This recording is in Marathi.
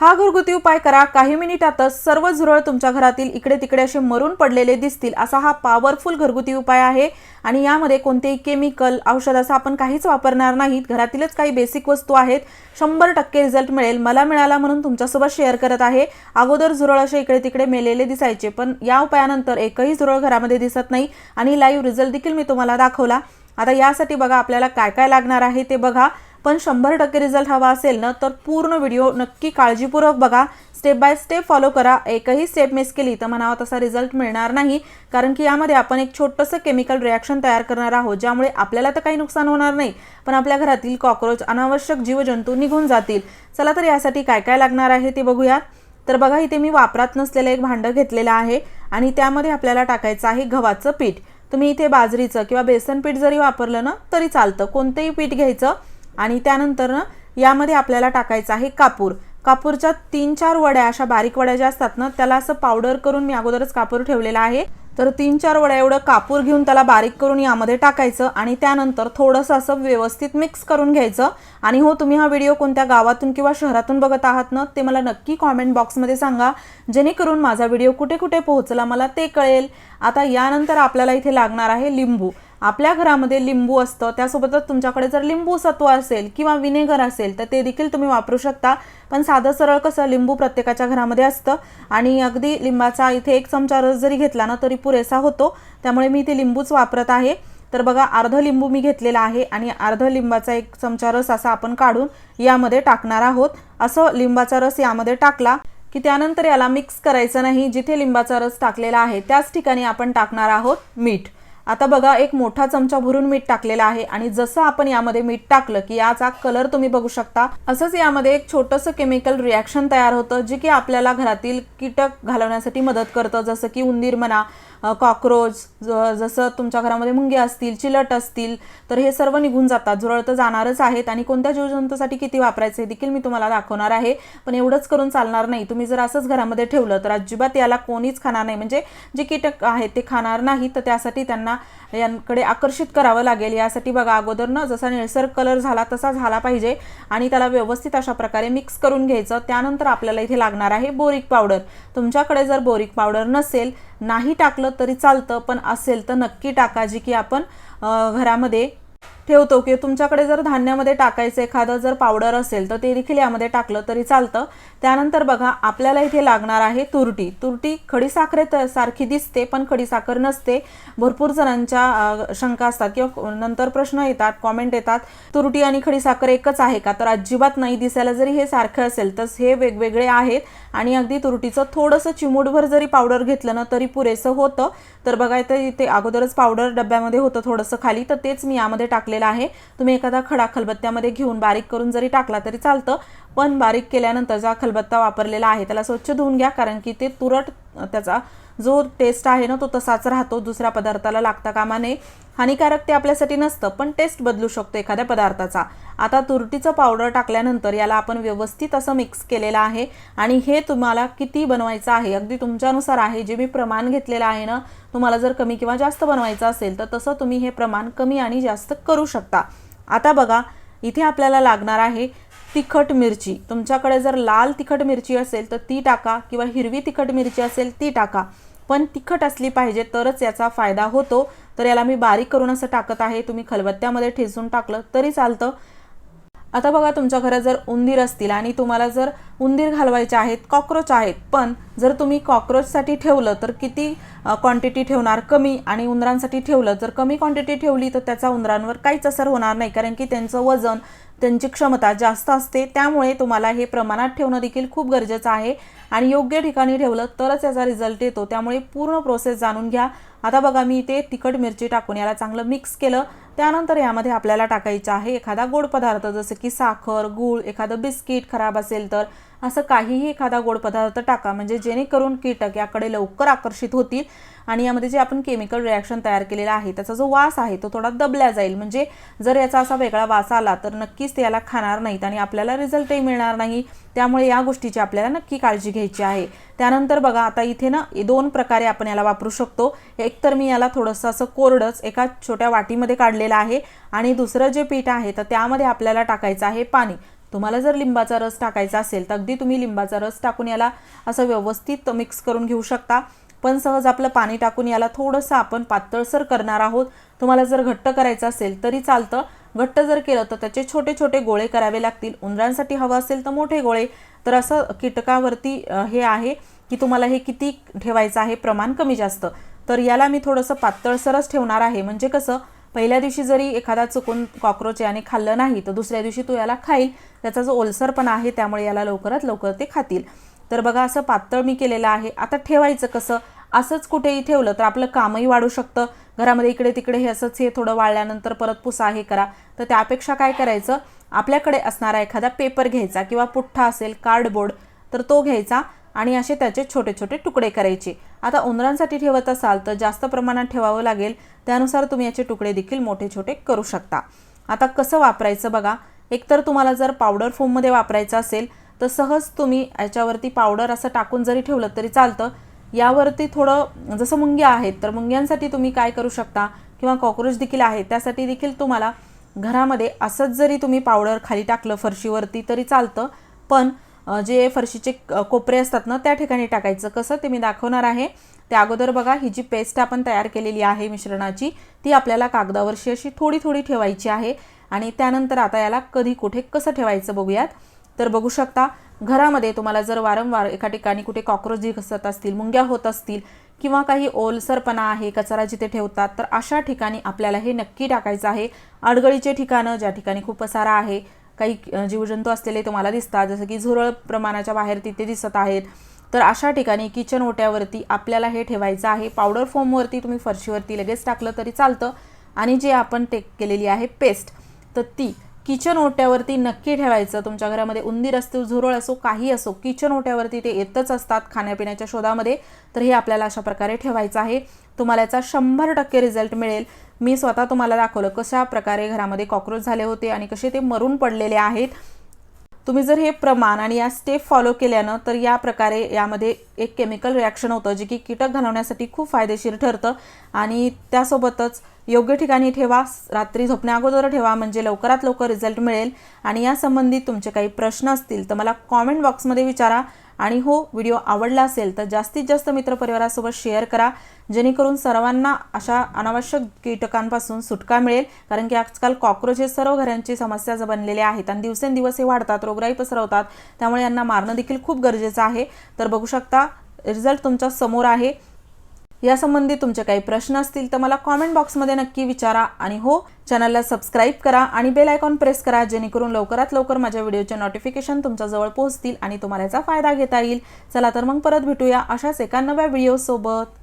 हा घरगुती उपाय करा. काही मिनिटातच सर्व झुरळ तुमच्या घरातील इकडे तिकडे असे मरून पडलेले दिसतील असा हा पॉवरफुल घरगुती उपाय आहे. आणि यामध्ये कोणतेही केमिकल औषध असं आपण काहीच वापरणार नाहीत. घरातीलच काही बेसिक वस्तू आहेत. शंभर टक्के रिझल्ट मिळेल. मला मिळाला म्हणून तुमच्यासोबत शेअर करत आहे. अगोदर झुरळ असे इकडे तिकडे मेलेले दिसायचे पण या उपायानंतर एकही झुरळ घरामध्ये दिसत नाही. आणि लाईव्ह रिझल्ट देखील मी तुम्हाला दाखवला. आता यासाठी बघा आपल्याला काय काय लागणार आहे ते बघा. पण शंभर टक्के रिझल्ट हवा असेल ना तर पूर्ण व्हिडिओ नक्की काळजीपूर्वक बघा. स्टेप बाय स्टेप फॉलो करा. एकही स्टेप मिस केली तर म्हणावा तसा रिझल्ट मिळणार नाही. कारण की यामध्ये आपण एक छोटंसं केमिकल रिॲक्शन तयार करणार आहोत ज्यामुळे आपल्याला तर काही नुकसान होणार नाही पण आपल्या घरातील कॉक्रोच अनावश्यक जीवजंतू निघून जातील. चला तर यासाठी काय काय लागणार आहे ते बघूया. तर बघा इथे मी वापरात नसलेलं एक भांडं घेतलेलं आहे आणि त्यामध्ये आपल्याला टाकायचं आहे गव्हाचं पीठ. तुम्ही इथे बाजरीचं किंवा बेसन पीठ जरी वापरलं ना तरी चालतं. कोणतंही पीठ घ्यायचं. आणि त्यानंतर ना यामध्ये आपल्याला टाकायचं आहे कापूर. कापूरच्या तीन चार वड्या अशा बारीक वड्या ज्या असतात ना त्याला असं पावडर करून मी अगोदरच कापूर ठेवलेला आहे. तर तीन चार वड्या एवढं कापूर घेऊन त्याला बारीक करून यामध्ये टाकायचं आणि त्यानंतर थोडंसं असं व्यवस्थित मिक्स करून घ्यायचं. आणि हो तुम्ही हा व्हिडिओ कोणत्या गावातून किंवा शहरातून बघत आहात ना ते मला नक्की कॉमेंट बॉक्समध्ये सांगा. जेणेकरून माझा व्हिडिओ कुठे कुठे पोहोचला मला ते कळेल. आता यानंतर आपल्याला इथे लागणार आहे लिंबू. आपल्या घरामध्ये लिंबू असतं त्यासोबतच तुमच्याकडे जर लिंबू सत्व असेल किंवा विनेगर असेल तर ते देखील तुम्ही वापरू शकता. पण साधं सरळ कसं लिंबू प्रत्येकाच्या घरामध्ये असतं आणि अगदी लिंबाचा इथे एक चमचा रस जरी घेतला ना तरी पुरेसा होतो. त्यामुळे मी इथे लिंबूच वापरत आहे. तर बघा अर्ध लिंबू मी घेतलेला आहे आणि अर्ध लिंबाचा एक चमचा रस असा आपण काढून यामध्ये टाकणार आहोत. असं लिंबाचा रस यामध्ये टाकला की त्यानंतर याला मिक्स करायचं नाही. जिथे लिंबाचा रस टाकलेला आहे त्याच ठिकाणी आपण टाकणार आहोत मीठ. आता बघा एक मोठा चमचा भरून मीठ टाकलेला आहे आणि जसं आपण यामध्ये मीठ टाकलं की याचा कलर तुम्ही बघू शकता असंच यामध्ये एक छोटंसं केमिकल रिॲक्शन तयार होतं जे की आपल्याला घरातील कीटक घालवण्यासाठी मदत करतं जसं की उंदीर म्हणा कॉक्रोच जसं तुमच्या घरामध्ये मुंगे असतील चिलट असतील तर हे सर्व निघून जातात. झुरळ तर जाणारच आहेत आणि कोणत्या जीवजंतूसाठी किती वापरायचे देखील मी तुम्हाला दाखवणार आहे. पण एवढंच करून चालणार नाही. तुम्ही जर असंच घरामध्ये ठेवलं तर अजिबात याला कोणीच खाणार नाही. म्हणजे जे कीटक आहेत ते खाणार नाही तर त्यासाठी त्यांना यांकडे आकर्षित करावं लागेल. यासाठी बघा अगोदर ना जसा निळसर कलर झाला तसा झाला पाहिजे आणि त्याला व्यवस्थित अशा प्रकारे मिक्स करून घ्यायचं. त्यानंतर आपल्याला इथे लागणार आहे बोरिक पावडर. तुमच्याकडे जर बोरिक पावडर नसेल नाही टाकलं तरी चालतं पण असेल तर नक्की टाका जी की आपण घरामध्ये ठेवतो की तुमच्याकडे जर धान्यामध्ये टाकायचं एखादं जर पावडर असेल तर ते देखील यामध्ये टाकलं तरी चालतं. त्यानंतर बघा आपल्याला इथे लागणार आहे तुरटी. तुरटी खडीसाखरेत सारखी दिसते पण खडीसाखर नसते. भरपूर जणांच्या शंका असतात किंवा नंतर प्रश्न येतात कॉमेंट येतात तुरटी आणि खडीसाखर एकच आहे का? तर अजिबात नाही दिसायला जरी हे सारखं असेल तर हे वेगवेगळे आहेत. आणि अगदी तुरटीचं थोडंसं चिमूटभर जरी पावडर घेतलं ना तरी पुरेसं होतं. तर बघा इथे इथे अगोदरच पावडर डब्यामध्ये होतं थोडंसं खाली तर तेच मी यामध्ये टाकलेलं आहे. तुम्ही एखादा खडा खलबत्त्यामध्ये घेऊन बारीक करून जरी टाकला तरी चालतं. पण बारीक केल्यानंतर जो खलबत्ता वापरलेला आहे त्याला स्वच्छ धुवून घ्या कारण की ते तुरट त्याचा जो टेस्ट आहे ना तो तसाच राहतो दुसऱ्या पदार्थाला लागता कामा नये. हानिकारक ते आपल्यासाठी नसतं पण टेस्ट बदलू शकतो एखाद्या पदार्थाचा. आता तुरटीचं पावडर टाकल्यानंतर याला आपण व्यवस्थित असं मिक्स केलेलं आहे. आणि हे तुम्हाला किती बनवायचं आहे अगदी तुमच्यानुसार आहे. जे मी प्रमाण घेतलेलं आहे ना तुम्हाला जर कमी किंवा जास्त बनवायचं असेल तर तसं तुम्ही हे प्रमाण कमी आणि जास्त करू शकता. आता बघा इथे आपल्याला लागणार आहे तिखट मिरची. तुमच्याकडे जर लाल तिखट मिरची असेल तर ती टाका किंवा हिरवी तिखट मिरची असेल ती टाका. पण तिखट असली पाहिजे तरच याचा फायदा होतो. तर याला मी बारीक करून असं टाकत आहे. तुम्ही खलबत्त्यामध्ये ठेचून टाकलं तरी चालतं. आता बघा तुमच्या घरात जर उंदीर असतील आणि तुम्हाला जर उंदीर घालवायचे आहेत कॉक्रोच आहेत पण जर तुम्ही कॉक्रोचसाठी ठेवलं तर किती क्वांटिटी ठेवणार? कमी आणि उंदरांसाठी ठेवलं. जर कमी क्वांटिटी ठेवली तर त्याचा उंदरांवर काहीच असर होणार नाही. कारण की त्यांचं वजन त्यांची क्षमता जास्त असते त्यामुळे तुम्हाला हे प्रमाणात ठेवणं देखील खूप गरजेचं आहे. आणि योग्य ठिकाणी ठेवलं तरच याचा रिझल्ट येतो. त्यामुळे पूर्ण प्रोसेस जाणून घ्या. आता बघा मी इथे तिखट मिरची टाकून याला चांगलं मिक्स केलं. त्यानंतर यामध्ये आपल्याला टाकायचं आहे एखादा गोड पदार्थ जसं की साखर गूळ एखादं बिस्किट खराब असेल तर असं काहीही एखादा गोड पदार्थ टाका. म्हणजे जेणेकरून कीटक याकडे लवकर आकर्षित होतील आणि यामध्ये जे आपण केमिकल रिॲक्शन तयार केलेलं आहे त्याचा जो वास आहे तो थोडा दबल्या जाईल. म्हणजे जर याचा असा वेगळा वास आला तर नक्कीच ते याला खाणार नाहीत आणि आपल्याला रिझल्टही मिळणार नाही. त्यामुळे या गोष्टीची आपल्याला नक्की काळजी घ्यायची आहे. त्यानंतर बघा आता इथे ना दोन प्रकारे आपण याला वापरू शकतो. एक तर मी याला थोडंसं असं कोरडंच एका छोट्या वाटीमध्ये काढलेलं आहे आणि दुसरं जे पीठ आहे तर त्यामध्ये आपल्याला टाकायचं आहे पाणी. तुम्हाला जर लिंबाचा रस टाकायचा असेल तर अगदी तुम्ही लिंबाचा रस टाकून याला असं व्यवस्थित मिक्स करून घेऊ शकता. पण सहज आपलं पाणी टाकून याला थोडंसं आपण पातळसर करणार आहोत. तुम्हाला जर घट्ट करायचं असेल तरी चालतं. घट्ट जर केलं तर त्याचे छोटे छोटे गोळे करावे लागतील. उंदरांसाठी हवं असेल तर मोठे गोळे. तर असं कीटकावरती हे आहे की तुम्हाला हे किती ठेवायचं आहे प्रमाण कमी जास्त. तर याला मी थोडंसं पातळसरच ठेवणार आहे. म्हणजे कसं पहिल्या दिवशी जरी एखादा चुकून कॉक्रोच याने खाल्लं नाही तर दुसऱ्या दिवशी तो याला खाईल. त्याचा जो ओलसरपणा आहे त्यामुळे याला लवकरात लवकर ते खातील. तर बघा असं पातळ मी केलेलं आहे. आता ठेवायचं कसं? असंच कुठेही ठेवलं तर आपलं कामही वाढू शकतं. घरामध्ये इकडे तिकडे हे असंच हे थोडं वाळल्यानंतर परत पुसा हे करा. तर त्यापेक्षा काय करायचं? आपल्याकडे असणारा एखादा पेपर घ्यायचा किंवा पुठ्ठा असेल कार्डबोर्ड तर तो घ्यायचा आणि असे त्याचे छोटे छोटे तुकडे करायचे. आता उंदरांसाठी ठेवत असाल तर जास्त प्रमाणात ठेवावं लागेल. त्यानुसार तुम्ही याचे तुकडे देखील मोठे छोटे करू शकता. आता कसं वापरायचं बघा? एकतर तुम्हाला जर पावडर फोममध्ये वापरायचं असेल तर सहज तुम्ही याच्यावरती पावडर असं टाकून जरी ठेवलं तरी चालतं. यावरती थोडं जसं मुंग्या आहेत तर मुंग्यांसाठी तुम्ही काय करू शकता? किंवा कॉक्रोच देखील आहेत त्यासाठी देखील तुम्हाला घरामध्ये असंच जरी तुम्ही पावडर खाली टाकलं फरशीवरती तरी चालतं. पण जे फरशीचे क- कोपरे असतात ना त्या ठिकाणी टाकायचं. कसं ते मी दाखवणार आहे. त्या अगोदर बघा ही जी पेस्ट आपण तयार केलेली आहे मिश्रणाची ती आपल्याला कागदावरशी अशी थोडी थोडी ठेवायची आहे. आणि त्यानंतर आता याला कधी कुठे कसं ठेवायचं बघूयात. तर बघू शकता घरामध्ये तुम्हाला जर वारंवार एका ठिकाणी कुठे कॉक्रोच दिसत असतील मुंग्या होत असतील किंवा काही ओलसरपणा आहे कचरा जिथे ठेवतात तर अशा ठिकाणी आपल्याला हे नक्की टाकायचं आहे. अडगळीचे ठिकाणं ज्या ठिकाणी खूप पसारा आहे काही जीवजंतू असलेले तुम्हाला दिसतात जसं की झुरळ प्रमाणाच्या बाहेर तिथे दिसत आहेत. तर अशा ठिकाणी किचन ओट्यावरती आपल्याला हे ठेवायचं आहे. पावडर फोमवरती तुम्ही फरशीवरती लगेच टाकलं तरी चालतं. आणि जे आपण टेक केलेली आहे पेस्ट तर ती किचन ओट्यावरती नक्की ठेवायचं. तुमच्या घरामध्ये उंदीर असतो झुरळ असो काही असो किचन ओट्यावरती ते येतच असतात खाण्यापिण्याच्या शोधामध्ये. तर हे आपल्याला अशा प्रकारे ठेवायचं आहे. तुम्हाला याचा शंभर टक्के रिझल्ट मिळेल. मी स्वतः तुम्हाला दाखवलं कशा प्रकारे घरामध्ये कॉक्रोच झाले होते आणि कसे ते मरून पडलेले आहेत. तुम्ही जर हे प्रमाण आणि या स्टेप फॉलो केल्यानं तर या प्रकारे यामध्ये एक केमिकल रिॲक्शन होतं जे की कीटक घालवण्यासाठी खूप फायदेशीर ठरतं. आणि त्यासोबतच योग्य ठिकाणी ठेवा रात्री झोपण्या अगोदर ठेवा म्हणजे लवकरात लवकर रिझल्ट मिळेल. आणि या संबंधित तुमचे काही प्रश्न असतील तर मला कॉमेंट बॉक्समध्ये विचारा. आणि हो व्हिडिओ आवडला असेल तर जास्तीत जास्त मित्रपरिवारासोबत शेअर करा. जेणेकरून सर्वांना अशा अनावश्यक कीटकांपासून सुटका मिळेल. कारण की आजकाल कॉक्रोच हे सर्व घरांची समस्या ज- बनलेल्या आहेत आणि दिवसेंदिवस हे वाढतात रोगराई पसरवतात. त्यामुळे यांना मारणं देखील खूप गरजेचं आहे. तर बघू शकता रिझल्ट तुमच्यासमोर आहे. यासंबंधी तुमचे काही प्रश्न असतील तर मला कॉमेंट बॉक्समध्ये नक्की विचारा. आणि हो चॅनलला सबस्क्राईब करा आणि बेल आयकॉन प्रेस करा जेणेकरून लवकरात लवकर माझ्या व्हिडिओचे नोटिफिकेशन तुमच्याजवळ पोहोचतील आणि तुम्हाला याचा फायदा घेता येईल. चला तर मग परत भेटूया अशाच एका नव्या व्हिडिओसोबत